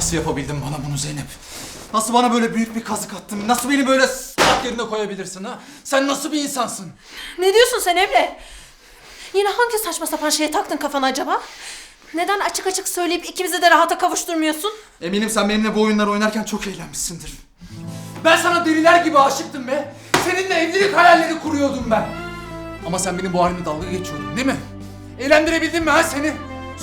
Nasıl yapabildin bana bunu Zeynep? Nasıl bana böyle büyük bir kazık attın? Nasıl beni böyle salak yerine koyabilirsin ha? Sen nasıl bir insansın? Ne diyorsun sen Emre? Yine hangi saçma sapan şeye taktın kafana acaba? Neden açık açık söyleyip ikimizi de rahata kavuşturmuyorsun? Eminim sen benimle bu oyunları oynarken çok eğlenmişsindir. Ben sana deliler gibi aşıktım be. Seninle evlilik hayalleri kuruyordum ben. Ama sen benim bu halimle dalga geçiyordun değil mi? Eğlendirebildin mi ha seni?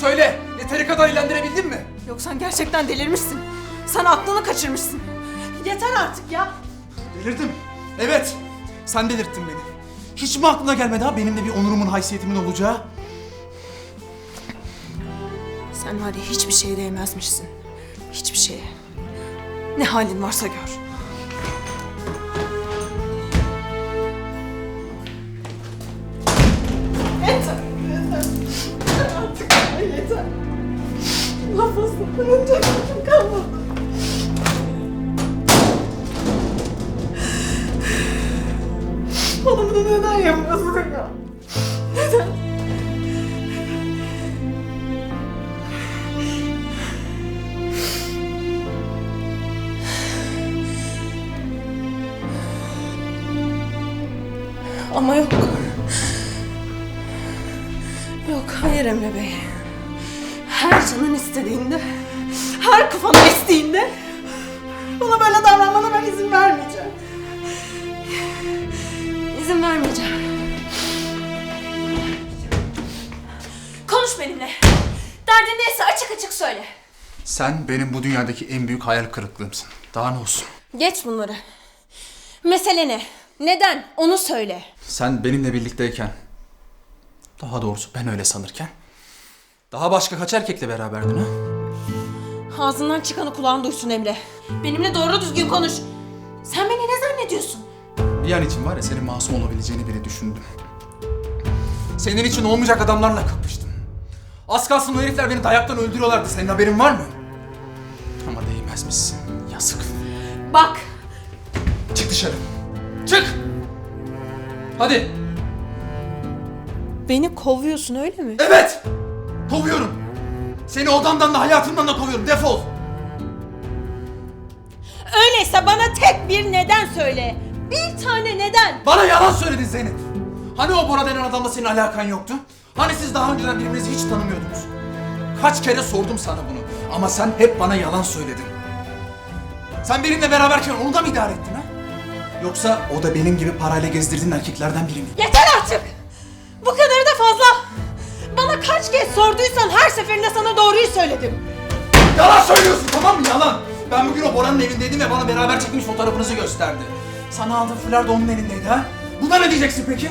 Söyle, yeteri kadar eğlendirebildin mi? Yoksa gerçekten delirmişsin. Sen aklını kaçırmışsın. Yeter artık ya. Delirdim. Evet, sen delirttin beni. Hiç mi aklına gelmedi ha benimle bir onurumun, haysiyetimin olacağı? Sen var ya hiçbir şeye değmezmişsin. Hiçbir şeye. Ne halin varsa gör. Dayanacak gücüm kalmadı. Bana bunu? Ama yok. Yok, hayır Emre Bey. Her canın istediğinde, her kafanın estiğinde bana böyle davranmana ben izin vermeyeceğim. İzin vermeyeceğim. Konuş benimle. Derdin neyse açık açık söyle. Sen benim bu dünyadaki en büyük hayal kırıklığımsın. Daha ne olsun? Geç bunları. Mesele ne? Neden? Onu söyle. Sen benimle birlikteyken, daha doğrusu ben öyle sanırken, daha başka kaç erkekle beraberdin ha? Ağzından çıkanı kulağın duysun Emre. Benimle doğru düzgün konuş. Sen beni ne zannediyorsun? Bir an için var ya senin masum olabileceğini bile düşündüm. Senin için olmayacak adamlarla kapıştım. Az kalsın o herifler beni dayaktan öldürüyorlardı. Senin haberin var mı? Ama değmezmişsin. Yazık. Bak, Çık dışarı. Çık! Hadi. beni kovuyorsun öyle mi? Evet! Kovuyorum. Seni odamdan da hayatımdan da kovuyorum. Defol. Öyleyse bana tek bir neden söyle. Bir tane neden. Bana yalan söyledin Zeynep. Hani o Bora denen adamla senin alakan yoktu? Hani siz daha önceden birbirinizi hiç tanımıyordunuz? Kaç kere sordum sana bunu ama sen hep bana yalan söyledin. Sen benimle beraberken onu da mı idare ettin ha? Yoksa o da benim gibi parayla gezdirdiğin erkeklerden biri mi? Yeter artık. Bu kadarı da fazla. Kaç kez sorduysan her seferinde sana doğruyu söyledim. Yalan söylüyorsun tamam mı yalan? Ben bugün o Bora'nın evindeydim ve bana beraber çekmiş fotoğrafınızı gösterdi. Sana aldığım fular da onun elindeydi ha? Buna ne diyeceksin peki?